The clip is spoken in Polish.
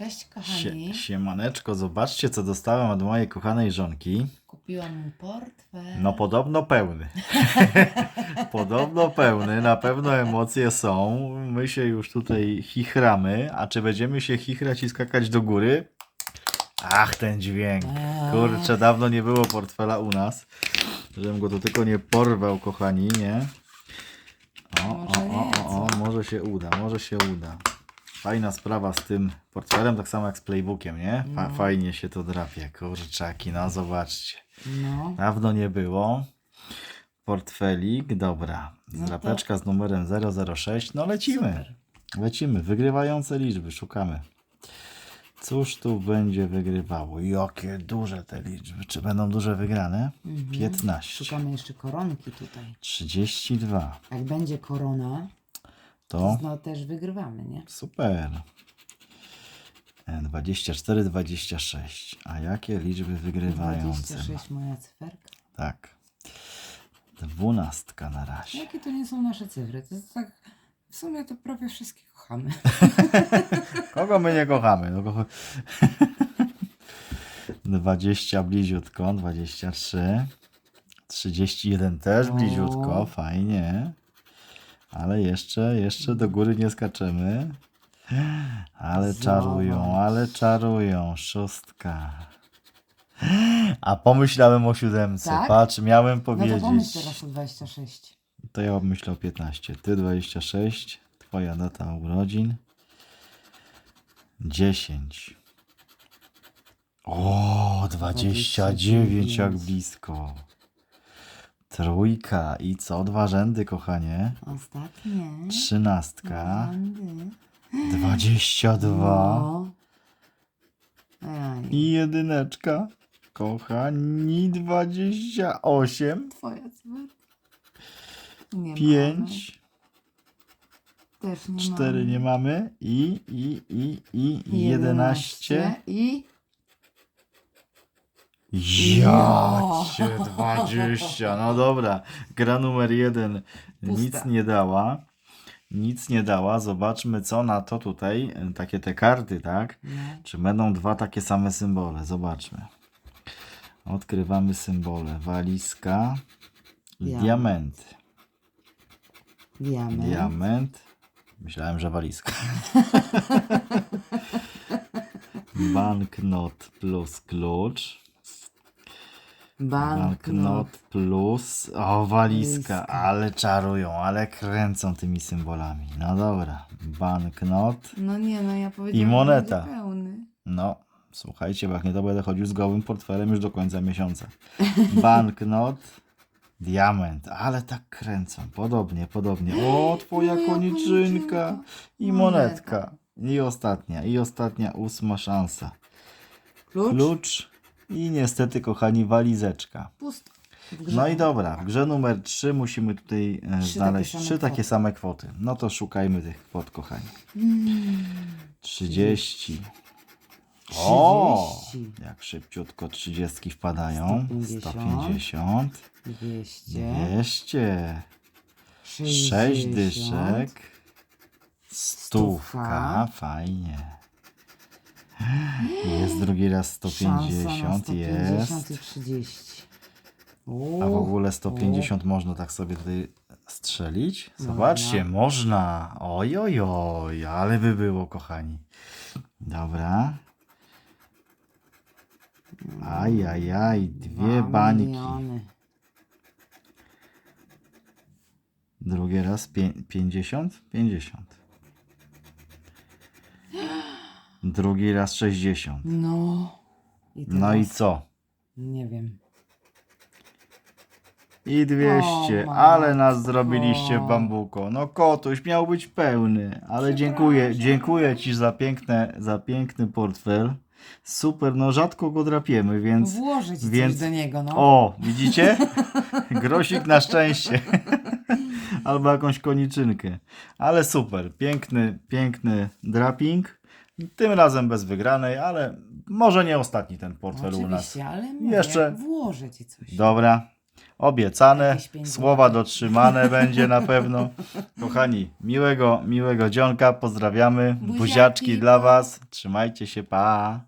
Cześć Sie, kochani. siemaneczko, zobaczcie co dostałem od mojej kochanej żonki. Kupiłam mu portfel. No podobno pełny. podobno pełny, na pewno emocje są. My się już tutaj chichramy, a czy będziemy się chichrać i skakać do góry? Ach, ten dźwięk. Eee. Kurczę, dawno nie było portfela u nas. Żebym go tu tylko nie porwał, kochani, nie? O, o, o, o, o, może się uda, może się uda. Fajna sprawa z tym portfelem, tak samo jak z playbookiem, nie? Fa- No. Fajnie się to drapie, kurczaki, no zobaczcie. No. Dawno nie było. Portfelik, dobra. No Zdrapeczka z numerem 006. No lecimy. Super. Lecimy. Wygrywające liczby, szukamy. Cóż tu będzie wygrywało? Jakie duże te liczby. Czy będą duże wygrane? Mhm. 15. Szukamy jeszcze koronki tutaj. 32. Jak będzie korona, to no, też wygrywamy, nie? super. E, 24, 26. A jakie liczby wygrywające? 26 moja cyferka. Tak. Dwunastka na razie. Jakie to nie są nasze cyfry? To jest tak... W sumie to prawie wszystkie kochamy. Kogo my nie kochamy? No, kocho... 20 bliziutko, 23. 31 też O. bliziutko, fajnie. Ale jeszcze, jeszcze do góry nie skaczemy. Ale czarują, ale czarują. Szóstka. A pomyślałem o siódemce. Tak? Patrz, miałem No powiedzieć. to pomyśl teraz o 26. To ja myślę o 15. Ty 26. Twoja data urodzin. 10. O, 29 jak 29. blisko. Trójka i co? Dwa rzędy, kochanie. Ostatnie. Trzynastka. Bandy. 22. No. Ej, I jedyneczka. Kochani, 28. twoja cyferka. Nie mamy. 5. Też nie 4 mamy. nie mamy. I, i, i, i, i 11. 11 I Jacie 20. No dobra. Gra numer jeden nic Pusta. nie dała. Nic nie dała. Zobaczmy, co na to tutaj. e, Takie te karty, tak? no, Czy będą dwa takie same symbole? Zobaczmy. Odkrywamy symbole. Walizka i Diament. diamenty. diament. Diament. Myślałem, że walizka. Banknot plus klucz. Banknot plus. O, walizka. Ale czarują, ale kręcą tymi symbolami. No dobra. Banknot. No nie, no ja powiedziałam, I moneta. że będzie pełny. No, słuchajcie, bo jak nie to będę chodził z gołym portfelem już do końca miesiąca. Banknot. Diament, ale tak kręcą. Podobnie, podobnie. O, twoja Moja koniczynka. I Monetka. monetka. I ostatnia, i ostatnia, ósma szansa. Klucz? Klucz i niestety, kochani, walizeczka. Pusto. No i dobra, w grze numer 3 musimy tutaj e, Trzy znaleźć takie same trzy takie kwoty. same kwoty. No to szukajmy tych kwot, kochani. Mm, 30. O! 30. Jak szybciutko 30 wpadają. 150. 150. 200. 200. 6 60. dyszek. Stówka. Fajnie. Jest drugi raz Szansa na 150. 150 Jest. i 30. A w ogóle 150 można tak sobie tutaj strzelić. Zobaczcie, można. Oj, oj, oj, ale by było, kochani. Dobra. Aj, aj, aj, dwie Dwa bańki. miliony. Drugi raz pię 50? 50. Drugi raz 60. No. I No i co? Nie wiem. I 200, O, ale nas matko. zrobiliście w bambuko. No kotuś miał być pełny, ale dziękuję, Przepraszam. dziękuję Ci za, piękne, za piękny portfel. Super, no rzadko go drapiemy, więc... Włożyć więc- coś do niego, no. O, widzicie? Grosik na szczęście. Albo jakąś koniczynkę. Ale super, piękny, piękny draping. Tym razem bez wygranej, ale może nie ostatni ten portfel u nas. Oczywiście, ale mówię, Jeszcze- włożę ci coś. Dobra. Obiecane, Jakieś pięć słowa dotrzymane będzie na pewno. Kochani, miłego, miłego dzionka, pozdrawiamy. Buziaki, Buziaczki dla. Was. Trzymajcie się, pa.